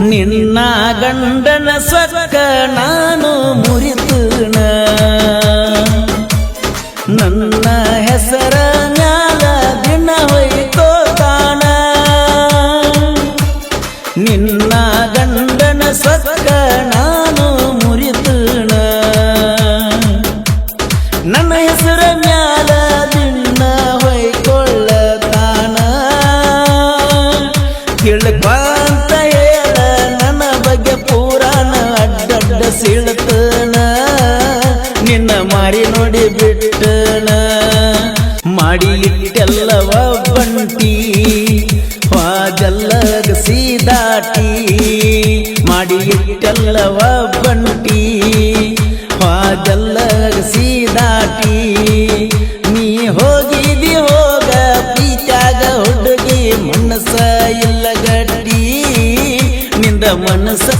ನಿನ್ನ ಗಂಡನ ಸ್ವಗ ನಾನು ಮುರಿತನ. ನನ್ನ ಹೆಸರ ನೋಡಿ ಬಿಟ್ಟಣ ಮಾಡಿ ಬಂಟಿ ವಾಜಲ್ಲಗ ಸೀದಾಟಿ. ಮಾಡಿ ಇಟ್ಟೆಲ್ಲವ ಬಂಟಿ ವಾಜಲ್ಲಗ ಸೀದಾಟಿ. ನೀ ಹೋಗಿದಿ ಹೋಗ ಪೀಚಾಗ ಹುಡುಗಿ ಮನಸ ಇಲ್ಲ ಗಟ್ಟಿ. ನಿಂದ ಮನಸ್ಸ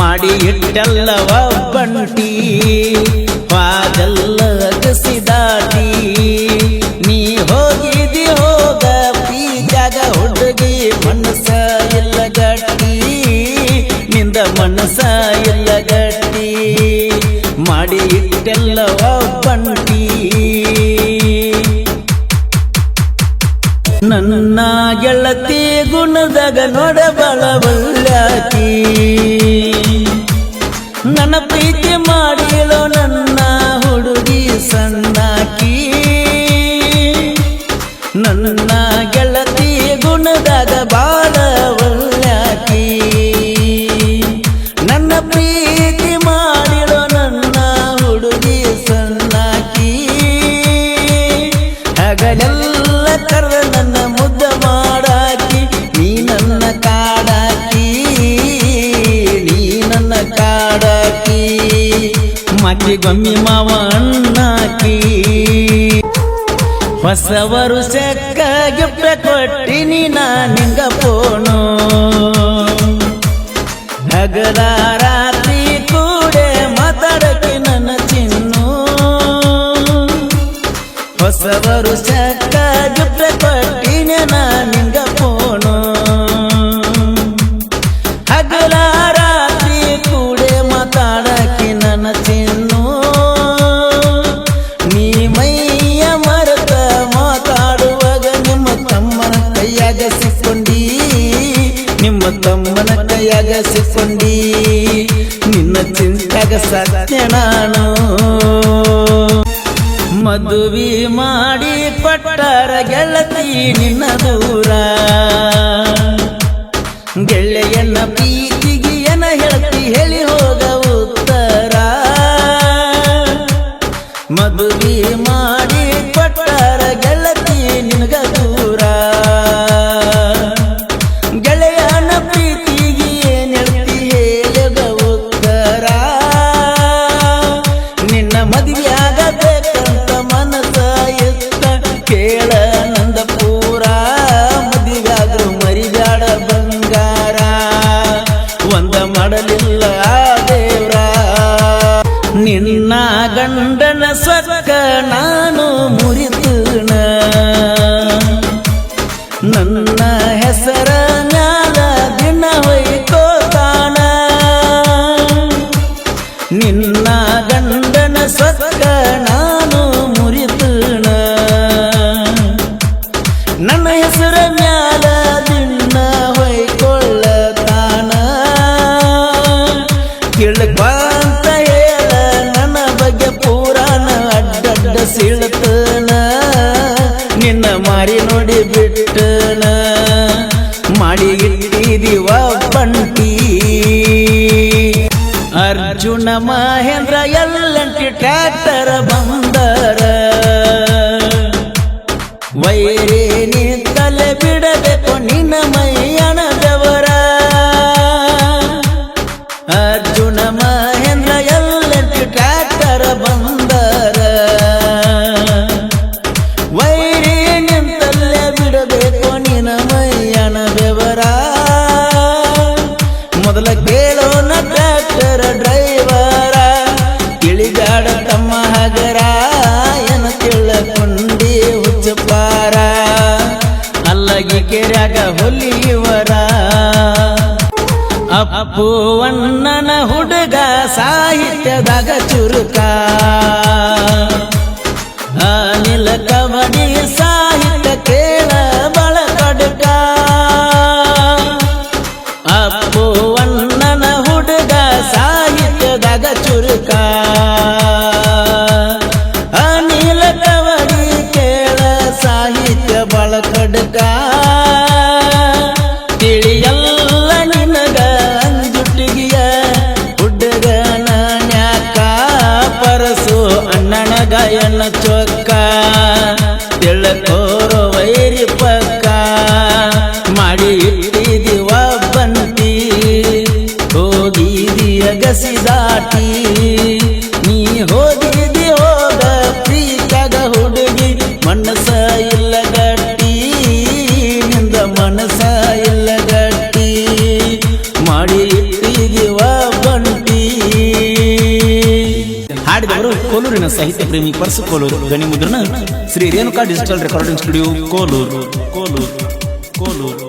ಮಾಡಿ ಇಟ್ಟೆಲ್ಲವ ಬಂಟಿ ವಾದಲ್ಲ ಇಟ್ಟೆಲ್ಲವ ಬಂಟಿ ನನ್ನ ಗೆಳತಿ ಗುಣದಾಗ ನೋಡ ಬಳವಲ್ಲಾಕಿ ನನ್ನ ಪ್ರೀತಿ ಮಾಡಿಲೋ ನನ್ನ ಹುಡುಗಿ ಸಣ್ಣಾಕಿ ಮಕ್ಕಿ ಗೊಮ್ಮಿ ಮಾವ ಅಣ್ಣಾಕಿ ಹೊಸ ವರುಷಕ್ಕ ಗಿಫ್ಟ್ ಕೊಟ್ಟಿನಿ, ನಾ ನಿಂಗ ಪೋಣು. ಹಗಲ ರಾತ್ರಿ ಕೂಡೆ ಮಾತಾಡಕ್ಕೆ ನನ್ನ ಚಿನ್ನು. ಹೊಸವರು ವರುಷಕ್ಕ ಗಿಫ್ಟ್ ನಾ ಸಿಕ್ಕೊಂಡಿ ನಿನ್ನ ಚಿಂತೆಗ ಸತ್ಯ ನಾನು. ಮದುವೆ ಮಾಡಿ ಪಟ್ಟರ ಗೆಳತಿ ನಿನ್ನ ಸ್ವಕ್ಕ ನಾನು ಮುರಿತುಣ ನನ್ನ ಹೆಸರ ಮ್ಯಾಲ ದಿನ ಹೊಯ್ಕೊಳ್ಳತಾನ ಕೇಳಕ್ವಾಂತ ಹೇಳ, ನನ್ನ ಬಗ್ಗೆ ಪೂರಾನ ಅಡ್ಡಡ್ಡ ಸೀಳ್ತನ. ನಿನ್ನ ಮಾರಿ ನೋಡಿ ಬಿಟ್ಟನ ಅರ್ಜುನ ಮಹೇಂದ್ರ ಎಲ್ಲಂಟಿ ಟ್ರ್ಯಾಕ್ಟರ್ ಬಂದರ. ವೈರಿ ನಿಂತಲೆ ಬಿಡಬೇಕು ನಿನ್ನ ಮೈಯಣ ದೇವರ ಅರ್ಜುನ ಮಹೇಂದ್ರ ಎಲ್ಲಂಟಿ ಟ್ರ್ಯಾಕ್ಟರ್ ಬಂದರ. ವೈರಿ ನಿಂತಲ್ಲೇ ಬಿಡಬೇಕು ಟ್ರ್ಯಾಕ್ಟರ್ ಡ್ರೈವರ ಇಳಿದಾಡ ತಮ್ಮ ಹಗರ, ಏನ ತಿಳ್ಕೊಂಡಿ ಹುಚ್ಚಪಾರ ಅಲ್ಲಗೆ ಕೆರೆಯಾಗ ಹೊಲಿಯುವರ? ಅಪ್ಪು ಅಣ್ಣನ ಹುಡುಗ ಸಾಹಿತ್ಯದಾಗ ಚುರುಕಾ. 干。ಹಾಡಿದವರು ಕೋಲೂರಿನ ಸಾಹಿತ್ಯ ಪ್ರೇಮಿ ಪರ್ಸು ಕೋಲೂರು. ಧ್ವನಿ ಮುದ್ರಣ Shri Renuka digital recording studio Koluru. Koluru. Koluru.